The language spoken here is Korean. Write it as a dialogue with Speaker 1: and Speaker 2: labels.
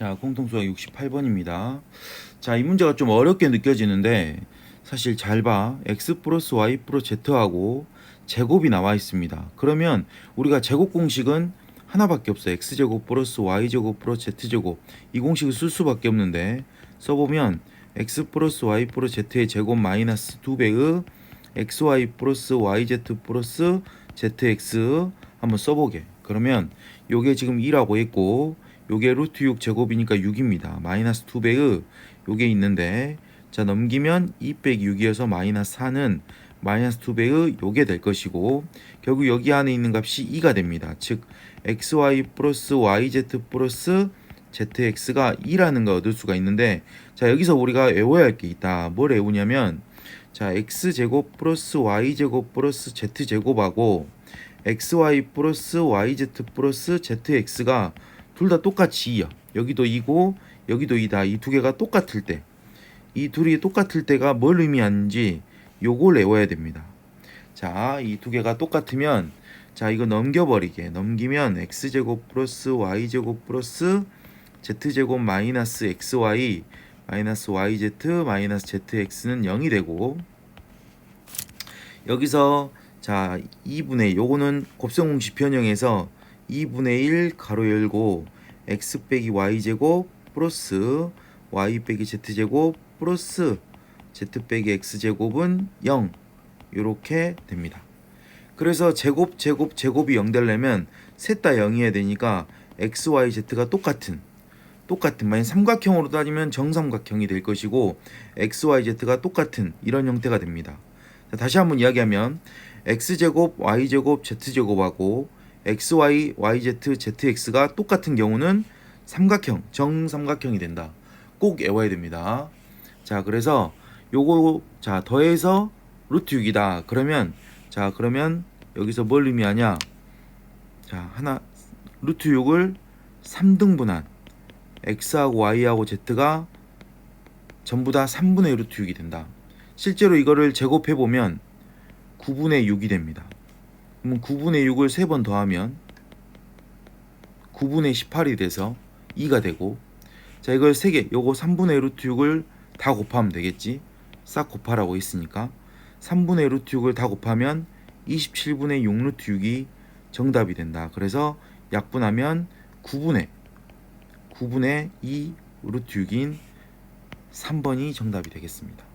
Speaker 1: 자, 공통수학 68번입니다. 자, 이 문제가 좀 어렵게 느껴지는데 사실 잘 봐. x 플러스 y 플러스 z하고 제곱이 나와 있습니다. 그러면 우리가 제곱 공식은 하나밖에 없어. x제곱 플러스 y제곱 플러스 z제곱. 이 공식을 쓸 수밖에 없는데 써보면 x 플러스 y 플러스 z의 제곱 마이너스 2배의 xy 플러스 yz 플러스 zx 한번 써보게. 그러면 요게 지금 2라고 했고 요게 루트 6 제곱이니까 6입니다. 마이너스 2 배의 요게 있는데 자 넘기면 2 빼기 6이어서 마이너스 4는 마이너스 2 배의 요게 될 것이고 결국 여기 안에 있는 값이 2가 됩니다. 즉 xy 플러스 yz 플러스 zx가 2라는 걸 얻을 수가 있는데 자 여기서 우리가 외워야 할 게 있다. 뭘 외우냐면 자 x제곱 플러스 y제곱 플러스 z제곱하고 xy 플러스 yz 플러스 zx가 둘 다 똑같이 2야. 여기도 2고 여기도 2다. 이 두 개가 똑같을 때. 이 둘이 똑같을 때가 뭘 의미하는지 요걸 외워야 됩니다. 자, 이 두 개가 똑같으면 자, 이거 넘겨버리게. 넘기면 x제곱 플러스 y제곱 플러스 z제곱 마이너스 xy 마이너스 yz 마이너스 zx는 0이 되고 여기서 자 2분의 요거는 곱셈공식 변형해서 2분의 1 가로 열고 x 빼기 y 제곱 플러스 y 빼기 z 제곱 플러스 z 빼기 x 제곱은 0 이렇게 됩니다. 그래서 제곱 제곱 제곱이 0 되려면 셋 다 0이어야 되니까 x y z가 똑같은 똑같은 만약 삼각형으로 따지면 정삼각형이 될 것이고 x y z가 똑같은 이런 형태가 됩니다. 자, 다시 한번 이야기하면 x제곱 y제곱 z제곱하고 xy yz zx가 똑같은 경우는 삼각형 정삼각형이 된다. 꼭 외워야 됩니다. 자 그래서 요거 자 더해서 루트 6이다. 그러면 자 그러면 여기서 뭘 의미하냐? 자 하나 루트 6을 3등분한 x하고 y하고 z가 전부 다 3분의 루트 6이 된다. 실제로 이거를 제곱해 보면 9분의 6이 됩니다. 그러면 9분의 6을 3번 더하면 9분의 18이 돼서 2가 되고 자 이걸 3개 요거 3분의 루트 6을 다 곱하면 되겠지? 싹 곱하라고 했으니까 3분의 루트 6을 다 곱하면 27분의 6 루트 6이 정답이 된다. 그래서 약분하면 9분의 9분의 2 루트 6인 3번이 정답이 되겠습니다